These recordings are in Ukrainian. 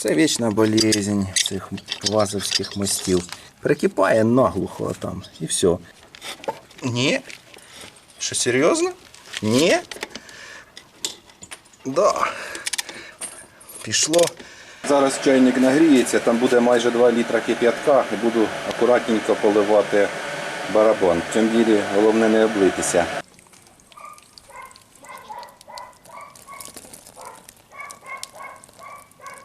Це вічна болезнь цих вазовських мостів. Прикипає наглухо там і все. Ні. Що серйозно? Ні. Да. Пішло. Зараз чайник нагріється, там буде майже 2 літра кип'ятка і буду акуратненько поливати барабан. В цьому ділі головне не облитися.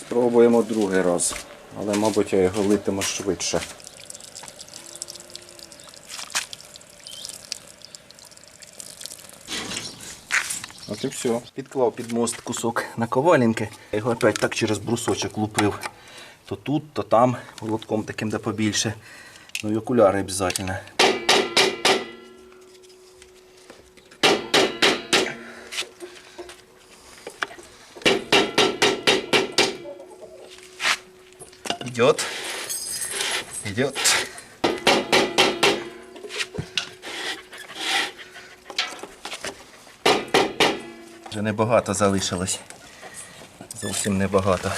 Спробуємо другий раз, але, мабуть, я його литиму швидше. От і все. Підклав під мост кусок наковалінки. Я його опять так через брусочок лупив. То тут, то там, волотком таким да побільше. Ну і окуляри обов'язково. Идет. Идет. Вже небагато залишилось. Зовсім небагато.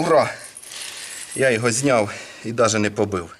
Ура! Я його зняв і навіть не побив.